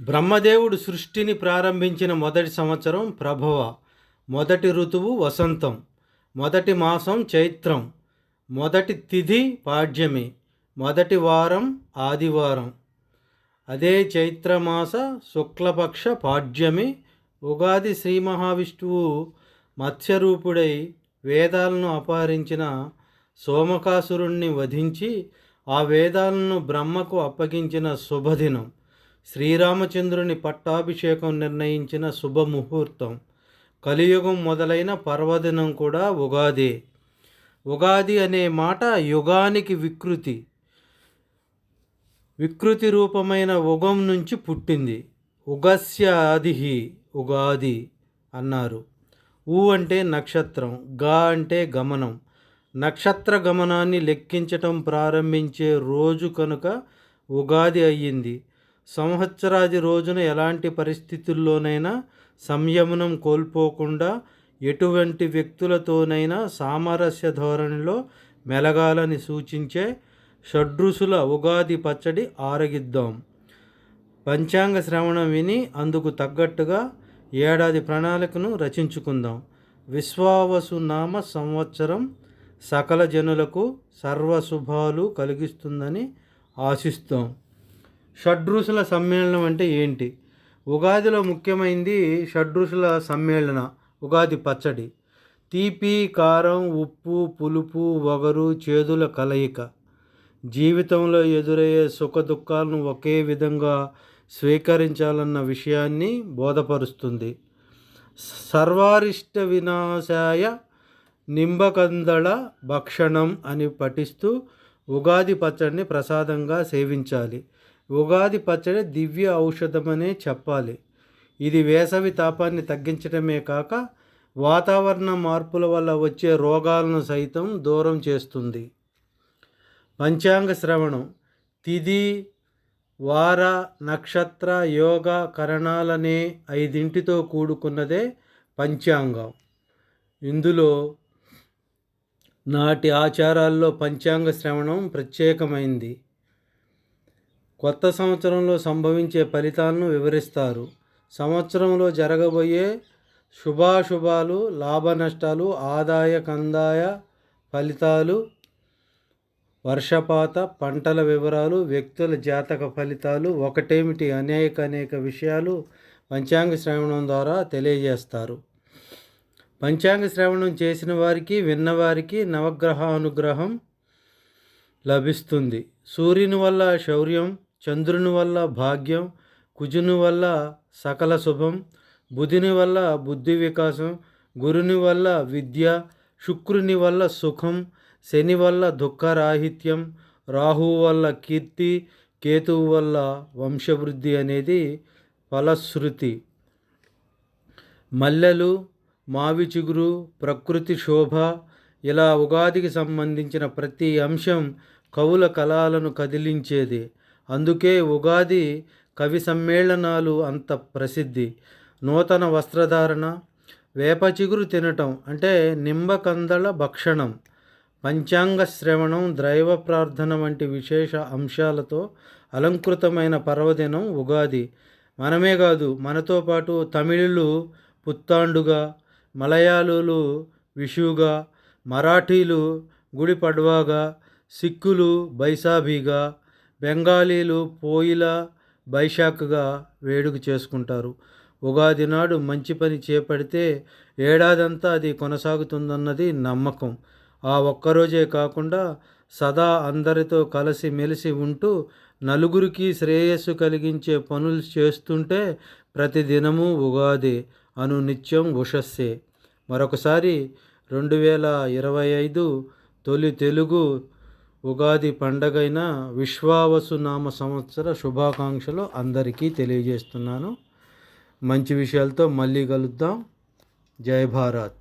బ్రహ్మదేవుడు సృష్టిని ప్రారంభించిన మొదటి సంవత్సరం ప్రభవ మొదటి ఋతువు వసంతం మొదటి మాసం చైత్రం మొదటి తిథి పాడ్యమి మొదటి వారం ఆదివారం. అదే చైత్రమాస శుక్లపక్ష పాడ్యమి ఉగాది శ్రీ మహావిష్ణువు మత్స్యరూపుడై వేదాలను అపహరించిన సోమకాసురుణ్ణి వధించి ఆ వేదాలను బ్రహ్మకు అప్పగించిన శుభదినం. శ్రీరామచంద్రుని పట్టాభిషేకం నిర్ణయించిన శుభముహూర్తం. కలియుగం మొదలైన పర్వదినం కూడా ఉగాదే. ఉగాది అనే మాట యుగానికి వికృతి. వికృతి రూపమైన ఉగం నుంచి పుట్టింది. ఉగస్య ఆదిహి ఉగాది అన్నారు. ఊ అంటే నక్షత్రం గా అంటే గమనం. నక్షత్ర గమనాన్ని లెక్కించటం ప్రారంభించే రోజు కనుక ఉగాది అయ్యింది. సంవత్సరాది రోజున ఎలాంటి పరిస్థితుల్లోనైనా సంయమనం కోల్పోకుండా ఎటువంటి వ్యక్తులతోనైనా సామరస్య ధోరణిలో మెలగాలని సూచించే షడ్రుసుల ఉగాది పచ్చడి ఆరగిద్దాం. పంచాంగ శ్రవణం విని అందుకు తగ్గట్టుగా ఏడాది ప్రణాళికను రచించుకుందాం. విశ్వావసు నామ సంవత్సరం సకల జనులకు సర్వశుభాలు కలిగిస్తుందని ఆశిస్తాం. షడ్రుసుల సమ్మేళనం అంటే ఏంటి? ఉగాదిలో ముఖ్యమైనది షడ్రుసుల సమ్మేళన ఉగాది పచ్చడి. తీపి కారం ఉప్పు పులుపు వగరు చేదుల కలయిక. జీవితంలో ఎదురయ్యే సుఖదుఖాలను ఒకే విధంగా స్వీకరించాలన్న విషయాన్ని బోధపరుస్తుంది. సర్వారిష్ట వినాశాయ నింబకందళ భక్షణం అని పఠిస్తూ ఉగాది పచ్చడిని ప్రసాదంగా సేవించాలి. ఉగాది పచ్చడి దివ్య ఔషధమనే చెప్పాలి. ఇది వేసవి తాపాన్ని తగ్గించడమే కాక వాతావరణ మార్పుల వల్ల వచ్చే రోగాలను సైతం దూరం చేస్తుంది. పంచాంగ శ్రవణం తిది వార నక్షత్ర యోగ కరణాలనే ఐదింటితో కూడుకున్నదే పంచాంగం. ఇందులో నాటి ఆచారాల్లో పంచాంగ శ్రవణం ప్రత్యేకమైంది. కొత్త సంవత్సరంలో సంభవించే ఫలితాలను వివరిస్తారు. సంవత్సరంలో జరగబోయే శుభాశుభాలు లాభ నష్టాలు ఆదాయ కందాయ ఫలితాలు వర్షపాత పంటల వివరాలు వ్యక్తుల జాతక ఫలితాలు ఒకటేమిటి అనేక అనేక విషయాలు పంచాంగ శ్రవణం ద్వారా తెలియజేస్తారు. పంచాంగ శ్రవణం చేసిన వారికి విన్నవారికి నవగ్రహ అనుగ్రహం లభిస్తుంది. సూర్యుని వల్ల శౌర్యం చంద్రుని వల్ల భాగ్యం కుజుని వల్ల సకల శుభం బుధుని వల్ల బుద్ధి వికాసం గురుని వల్ల విద్య శుక్రుని వల్ల సుఖం శని వల్ల దుఃఖరాహిత్యం రాహువు వల్ల కీర్తి కేతువు వల్ల వంశవృద్ధి అనేది ఫలశ్రుతి. మల్లెలు మావి చిగురు ప్రకృతి శోభ ఇలా ఉగాదికి సంబంధించిన ప్రతి అంశం కవుల కళలను కదిలించేది. అందుకే ఉగాది కవి సమ్మేళనాలు అంత ప్రసిద్ధి. నూతన వస్త్రధారణ వేప చిగురు తినటం అంటే నింబకందళ భక్షణం పంచాంగ శ్రవణం దైవ ప్రార్థన వంటి విశేష అంశాలతో అలంకృతమైన పర్వదినం ఉగాది. మనమే కాదు మనతో పాటు తమిళులు పుత్తాండుగా మలయాళులు విషుగా మరాఠీలు గుడి పడ్వాగా సిక్కులు బైసాబీగా బెంగాలీలు పోయిల బైశాఖగా వేడుక చేసుకుంటారు. ఉగాది నాడు మంచి పని చేపడితే ఏడాదంతా అది కొనసాగుతుందన్నది నమ్మకం. ఆ ఒక్కరోజే కాకుండా సదా అందరితో కలిసి మెలిసి ఉంటూ నలుగురికి శ్రేయస్సు కలిగించే పనులు చేస్తుంటే ప్రతిదినము ఉగాది అను నిత్యం ఉషస్సే. మరొకసారి రెండు వేల ఇరవై ఐదు తొలి తెలుగు ఉగాది పండగైన విశ్వావసు నామ సంవత్సర శుభాకాంక్షలు అందరికీ తెలియజేస్తున్నాను. మంచి విషయాలతో మళ్ళీ కలుద్దాం. జై భారత్.